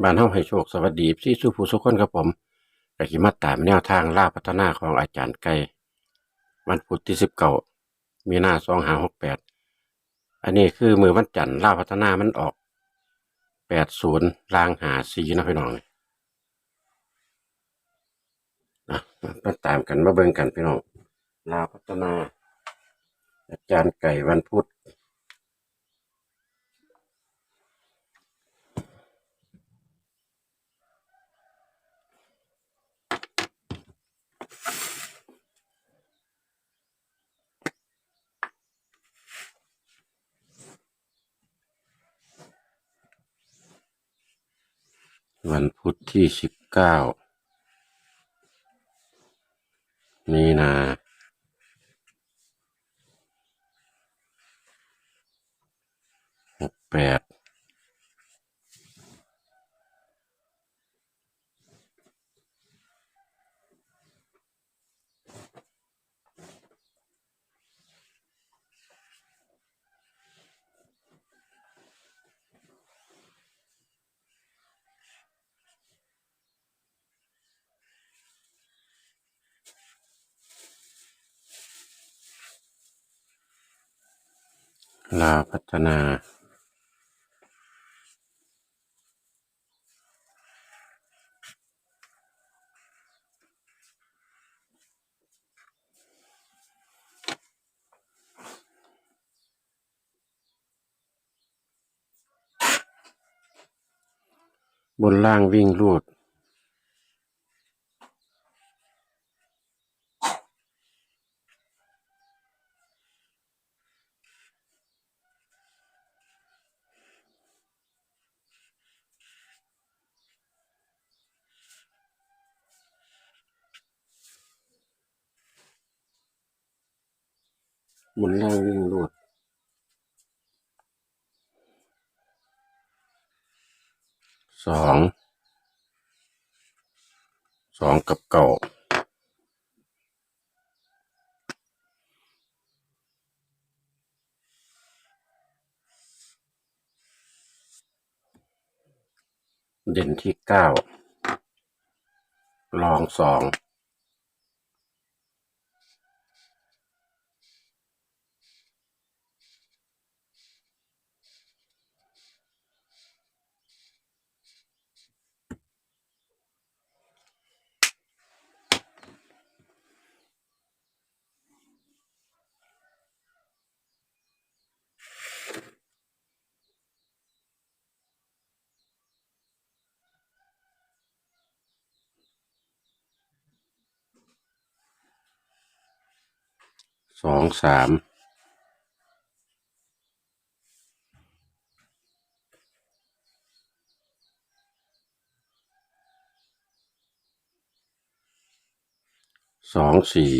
บ้านเฮาให้โชคสวัสดีพี่สุผู้สุคนครับผมก็สิมาตามแนวทางล่าพัฒนาของอาจารย์ไก่วันพุธที่19มีหน้า2568อันนี้คือมือวันจันทร์ล่าพัฒนามันออก80ลางหา4นะพี่น้องนะมาตามกันมาเบิ่งกันพี่น้องล่าพัฒนา อาจารย์ไก่วันพุธ วันพุธที่สิบเก้ามีนาหกแปด ลาพัฒนาบนล่างวิ่งรูด บนล่างวิ่งรูดสองสองกับเก่าเด่นที่เก้ารองสอง สองสามสองสี่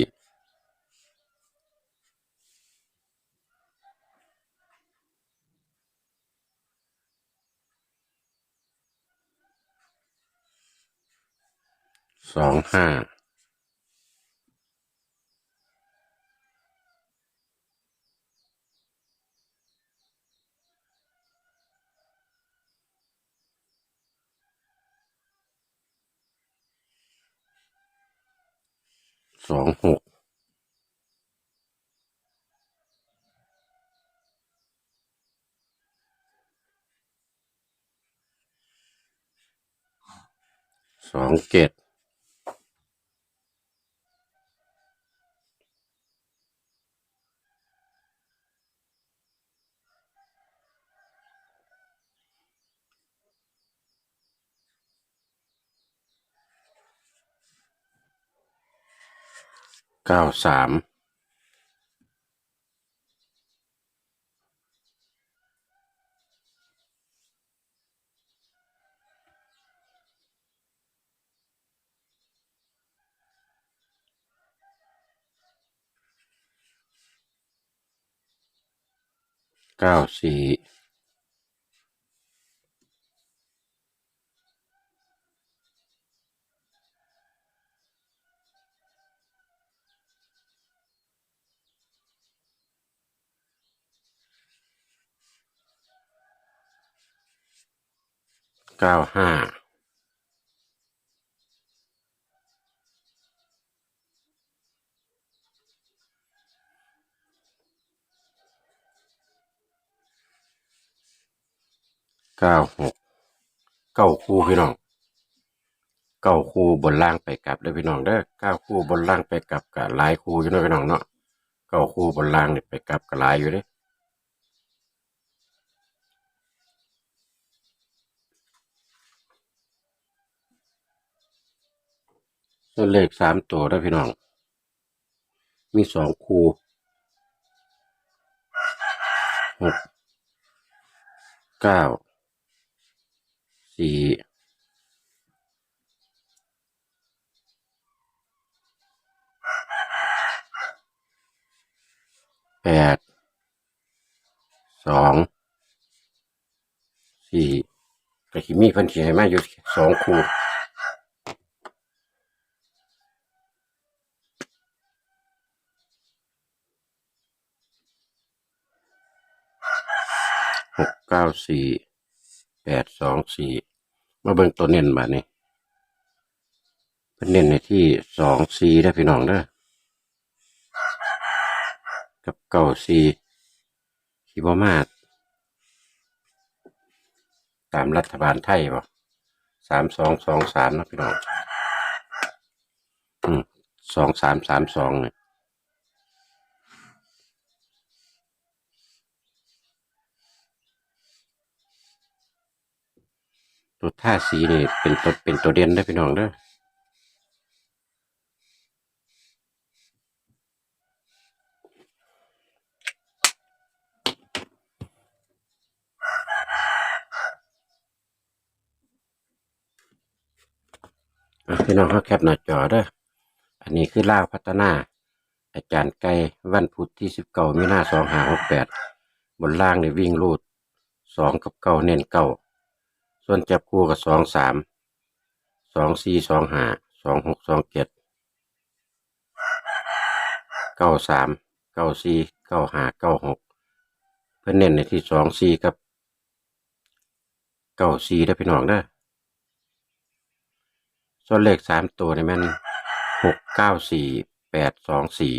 สองห้า สองหกสองเจ็ด เก้าสามเก้าสี่ เก้าห้าเก้าหกเก้าคู่พี่น้องเก้าคู่บนล่างไปกลับเด้อพี่น้องเด้อเก้าคู่บนล่างไปกลับกับหลายคู่อยู่เด้อพี่น้องเนาะเก้าคู่บนล่างเนี่ไปกลับกับหลายอยู่เด้ อส่วเลขสามตัวได้พี่น้อง มีสองคู่หกเก้าสี่แปดสองสี่ก็คิมีพันเขียนให้มาอยู่สองคู่ หกเก้าสี่แปดสองสี่มาเบิ่งตัวเน้นมานี่เป็นเน้นในที่สองสี่ได้พี่น้องเด้อกับเก้าสี่คิบมาตามรัฐบาลไทยป่ะสามสองสองสามนะพี่น้อง อืมสองสามสามสองเนี่ย ตัวท่าสีนี่เป็นตัวเป็นตัวเด่นได้พี่น้องเด้ออะพี่น้องเขาแคปหน้าจอเด้อ อันนี้คือล่าวพัฒนา อาจารย์ไก่วันพุธที่สิบเก้ามีนาสองห้าหกแปดบนล่างในวิ่งรูดสองกับเก้าเน้นเก้า ส่วนจับคู่กับสองสามสองสี่สองห้าสองหกสองเจ็ดเก้าสามเก้าสี่เก้าห้าเก้าหกเพื่อเน้นในที่สองสี่กับเก้าสี่ได้พี่น้องเด้อส่วนเลขสามตัวนี่มันหกเก้าสี่แปดสองสี่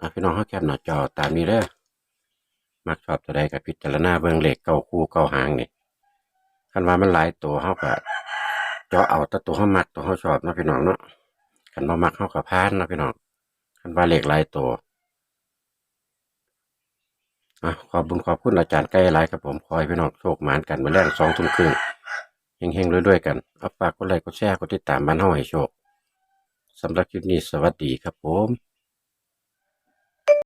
อะพี่น้องเขาแคปหน้าจอตามนี้เด้อมักชอบตัวใดกับพิจารณาเบื้องเลขเก้าคู่เก้าหางนี่ คันว่ามันหลายตัวเขาก็เจาะเอาแต่ตัวเขามักตัวเขาชอบนะพี่น้องเนาะคันว่ามักเขาก็พานนะพี่น้องคันว่าเหลขหลายตัวอะขอบุญขอบคุณอาจารย์ไกล้หลายครับผมคอยพี่น้องโชคหมานกันมาแรงสองทุ่มครึ่งเฮงๆด้วยๆกันเอาฝากกดไลค์กดแชร์กดติดตามบ้านเฮาให้โชคสำหรับคลิปนี้สวัสดีครับผม